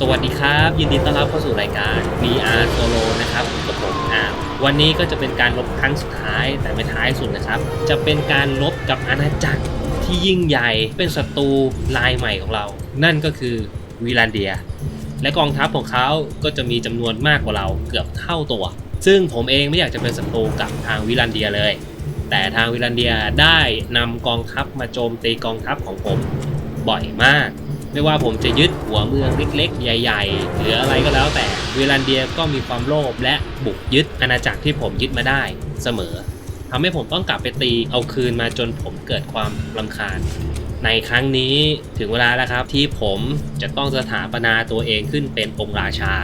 สวัสดีครับ ยินดีต้อนรับเข้าสู่รายการ VR Solo นะครับกับผมอาวันนี้ก็จะเป็นการลบครั้งสุดท้ายแต่ไม่ท้ายสุดนะครับ จะเป็นการลบกับอาณาจักรที่ยิ่งใหญ่เป็นศัตรูรายใหม่ของเรา นั่นก็คือวิลันเดีย และกองทัพของเขาก็จะมีจำนวนมากกว่าเราเกือบเท่าตัว ซึ่งผมเองไม่อยากจะเป็นศัตรูกับทางวิลันเดียเลย แต่ทางวิลันเดียได้นำกองทัพมาโจมตีกองทัพของผมบ่อยมาก ไม่ว่าผมจะยึดหัวเมืองเล็ก ๆ ใหญ่ ๆ หรืออะไรก็แล้วแต่วิลันเดียก็มีความโลภและบุกยึดอาณาจักรที่ผมยึดมาได้เสมอทำให้ผมต้องกลับไปตีเอาคืนมาจนผมเกิดความลำคาญ ในครั้งนี้ถึงเวลาแล้วครับที่ผมจะต้องสถาปนาตัวเองขึ้นเป็นองค์ราชา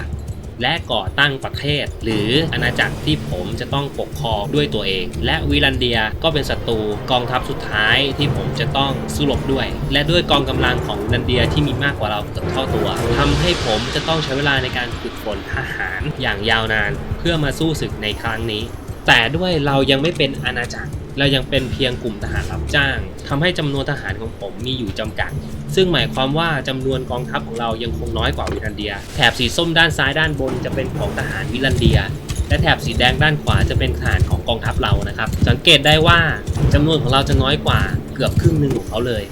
และก่อตั้งประเทศ หรืออาณาจักรที่ผมจะต้องปกครองด้วยตัวเอง และวิลันเดียก็เป็นศัตรูกองทัพสุดท้ายที่ผมจะต้องสู้รบด้วย และด้วยกองกำลังของวิลันเดียที่มีมากกว่าเราเกือบเท่าตัวทำให้ผมจะต้องใช้เวลาในการฝึกฝนทหารอย่างยาวนาน เพื่อมาสู้ศึกในครั้งนี้ แต่ด้วยเรายังไม่เป็นอาณาจักร เรายังเป็นเพียงกลุ่มทหารรับจ้างทำให้จำนวนทหารของผมมีอยู่จำกัด ซึ่งหมายความว่าจำนวนกองทัพของเรายังคงน้อยกว่าวิลันเดีย แถบสีส้มด้านซ้ายด้านบนจะเป็นของทหารวิลันเดีย และแถบสีแดงด้านขวาจะเป็นทหารของกองทัพเรานะครับ สังเกตได้ว่าจำนวนของเราจะน้อยกว่าเกือบครึ่งหนึ่งของเขาเลย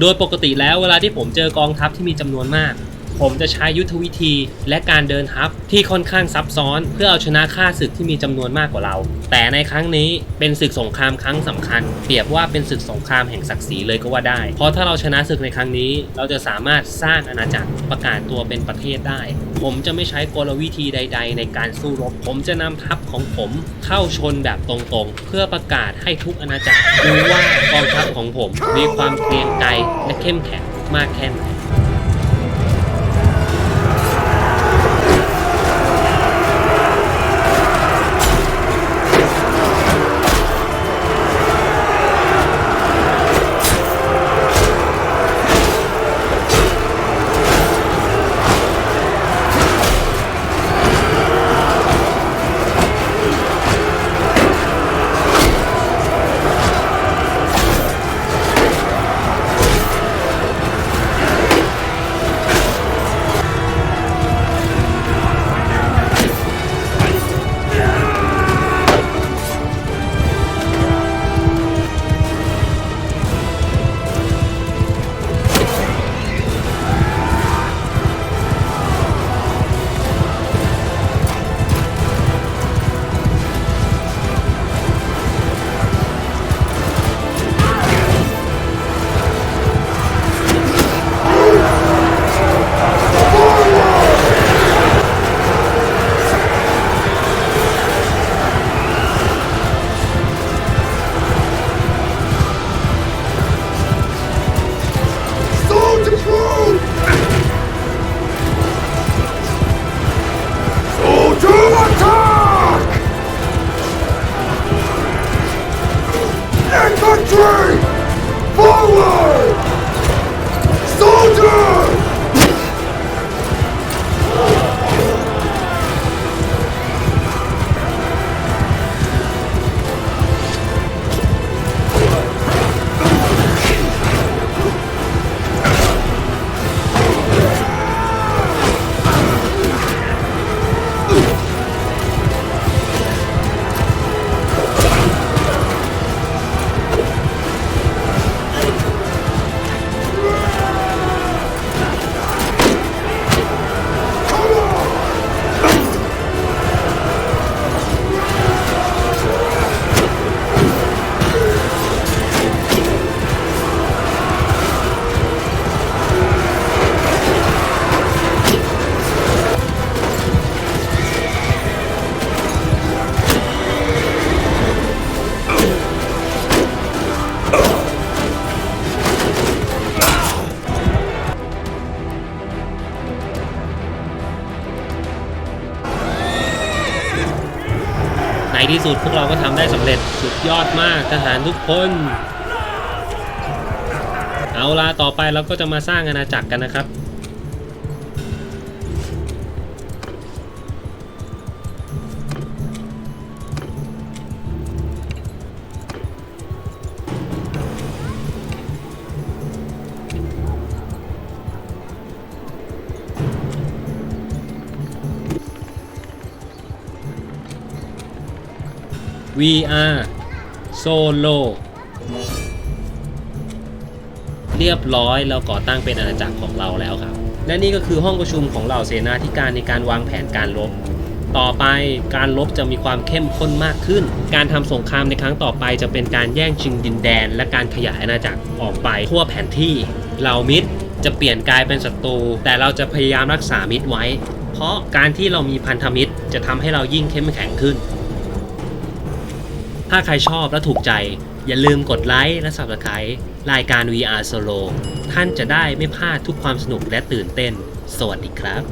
โดยปกติแล้วเวลาที่ผมเจอกองทัพที่มีจำนวนมาก ผมจะใช้ยุทธวิธีและการเดินทัพที่ค่อนข้างซับซ้อน เพื่อเอาชนะค่าศึกที่มีจำนวนมากกว่าเรา แต่ในครั้งนี้เป็นศึกสงครามครั้งสำคัญ เปรียบว่าเป็นศึกสงครามแห่งศักดิ์ศรีเลยก็ว่าได้ เพราะถ้าเราชนะศึกในครั้งนี้ เราจะสามารถสร้างอาณาจักรประกาศตัวเป็นประเทศได้ ผมจะไม่ใช้กลวิธีใด ๆ ในการสู้รบ ผมจะนำทัพของผมเข้าชนแบบตรงๆ เพื่อประกาศให้ทุกอาณาจักรรู้ว่ากองทัพของผมมีความเกรียงไกรและเข้มแข็งมากแค่ไหน Infantry! Forward! Soldier! ที่สุดพวกเราก็ทำได้สำเร็จสุดยอดมากทหารทุกคน เอาล่ะต่อไปเราก็จะมาสร้างอาณาจักรกันนะครับ VR Solo เรียบร้อยเราก่อตั้งเป็นอาณาจักรของเราแล้วครับ และนี่ก็คือห้องประชุมของเหล่าเสนาธิการในการวางแผนการรบ ต่อไปการรบจะมีความเข้มข้นมากขึ้น การทำสงครามในครั้งต่อไปจะเป็นการแย่งชิงดินแดน และการขยายอาณาจักรออกไปทั่วแผนที่เหล่ามิตรจะเปลี่ยนกลายเป็นศัตรู แต่เราจะพยายามรักษามิตรไว้ เพราะการที่เรามีพันธมิตรจะทำให้เรายิ่งเข้มแข็งขึ้น ถ้าใครชอบและถูกใจ อย่าลืมกดไลค์และ Subscribe รายการ VR Solo ท่านจะได้ไม่พลาดทุกความสนุกและตื่นเต้น สวัสดีครับ